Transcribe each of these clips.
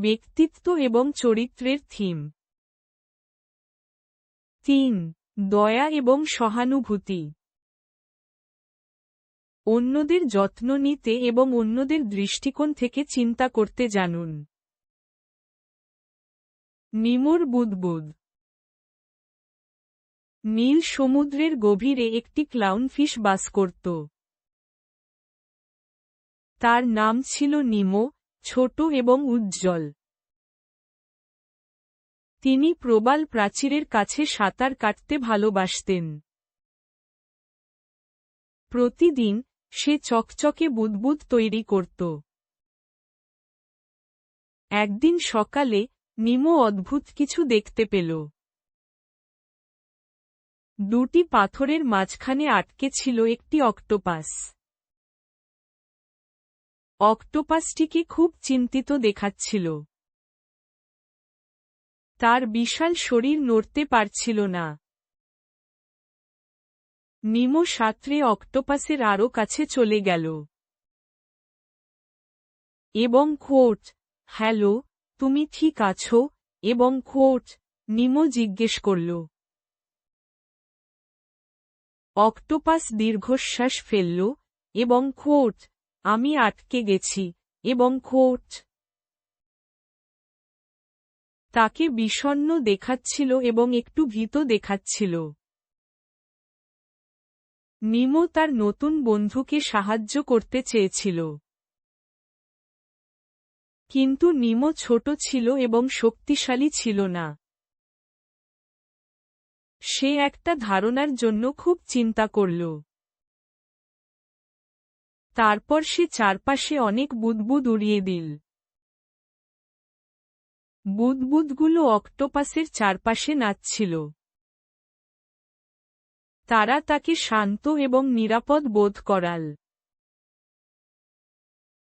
ব্যক্তিত্ব এবং চরিত্রের থিম। তিন, দয়া এবং সহানুভূতি। অন্যদের যত্ন নিতে এবং অন্যদের দৃষ্টিকোণ থেকে চিন্তা করতে জানুন। নিমোর বুদবুদ। নীল সমুদ্রের গভীরে একটি ক্লাউনফিশ বাস করত। তার নাম ছিল নিমো ছোট এবং উজ্জ্বল। তিনি প্রবাল প্রাচীরের কাছে সাঁতার কাটতে ভালোবাসতেন। প্রতিদিন সে চকচকে বুদবুদ তৈরি করত। একদিন সকালে নিমো অদ্ভুত কিছু দেখতে পেল। দুটি পাথরের মাঝখানে আটকে ছিল একটি অক্টোপাস। অক্টোপাসটিকে খুব চিন্তিত দেখাচ্ছিল। তার বিশাল শরীর নড়তে পারছিল না। নিমো সাঁতরে অক্টোপাসের আরও কাছে চলে গেল। এবং খোট হ্যালো, তুমি ঠিক আছো? এবং খোট নিমো জিজ্ঞেস করল। অক্টোপাস দীর্ঘশ্বাস ফেলল এবং খোট আমি আটকে গেছি, এবং খোট তাকে বিষণ্ন দেখাচ্ছিল এবং একটু ভীত দেখাচ্ছিল। নিমো তার নতুন বন্ধুকে সাহায্য করতে চেয়েছিল। কিন্তু নিমো ছোট ছিল এবং শক্তিশালী ছিল না। সে একটা ধারণার জন্য খুব চিন্তা করল। তারপর সে চারপাশে অনেক বুদবুদ উড়িয়ে দিল। বুদবুদগুলো অক্টোপাসের চারপাশে নাচছিল। তারা তাকে শান্ত এবং নিরাপদ বোধ করাল।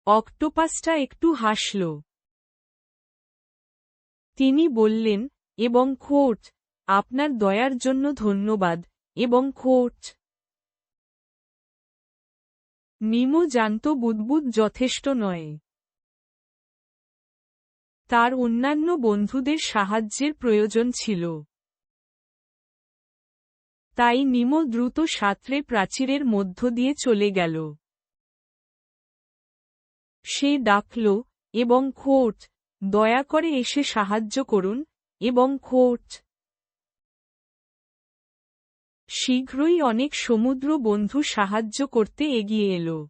অক্টোপাসটা একটু হাসল। তিনি বললেন, এবং খোট আপনার দয়ার জন্য ধন্যবাদ, এবং খোট নিমো জানত বুদবুদ যথেষ্ট নয়। তার অন্যান্য বন্ধুদের সাহায্যের প্রয়োজন ছিল। তাই নিমো দ্রুত সাঁতরে প্রাচীরের মধ্য দিয়ে চলে গেল। সে ডাকল, এবং খোট, দয়া করে এসে সাহায্য করুন, এবং খোট। শীঘ্রই অনেক সমুদ্র বন্ধু সাহায্য করতে এগিয়ে এল।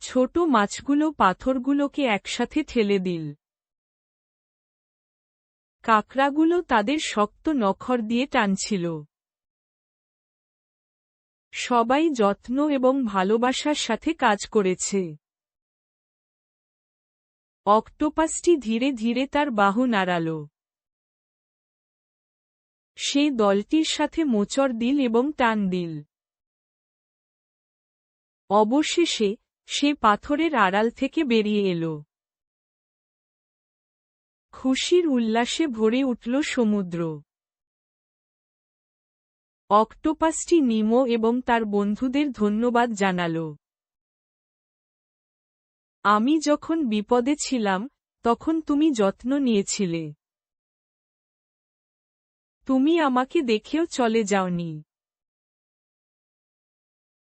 ছোট মাছগুলো পাথরগুলোকে একসাথে ঠেলে দিল। কাকড়াগুলো তাদের শক্ত নখর দিয়ে টানছিল। সবাই যত্ন এবং ভালোবাসার সাথে কাজ করেছে। অক্টোপাসটি ধীরে ধীরে তার বাহু নাড়াল। সে দলটির সাথে মোচড় দিল এবং টান দিল। অবশেষে সে পাথরের আড়াল থেকে বেরিয়ে এল। খুশির উল্লাসে ভরে উঠল সমুদ্র। অক্টোপাসটি নিমো এবং তার বন্ধুদের ধন্যবাদ জানাল। আমি যখন বিপদে ছিলাম, তখন তুমি যত্ন নিয়েছিলে। তুমি আমাকে দেখেও চলে যাওনি।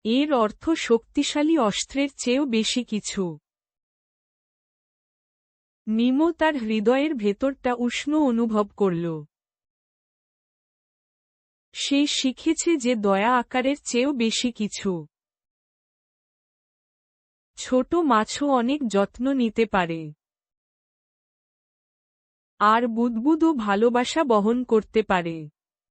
এর অর্থ শক্তিশালী অস্ত্রের চেয়েও বেশি কিছু। নিমো তার হৃদয়ের ভেতরটা উষ্ণ অনুভব করল। সে শিখেছে যে দয়া আকারের চেয়েও বেশি কিছু। ছোট মাছও অনেক যত্ন নিতে পারে। আর বুদবুদও ভালোবাসা বহন করতে পারে।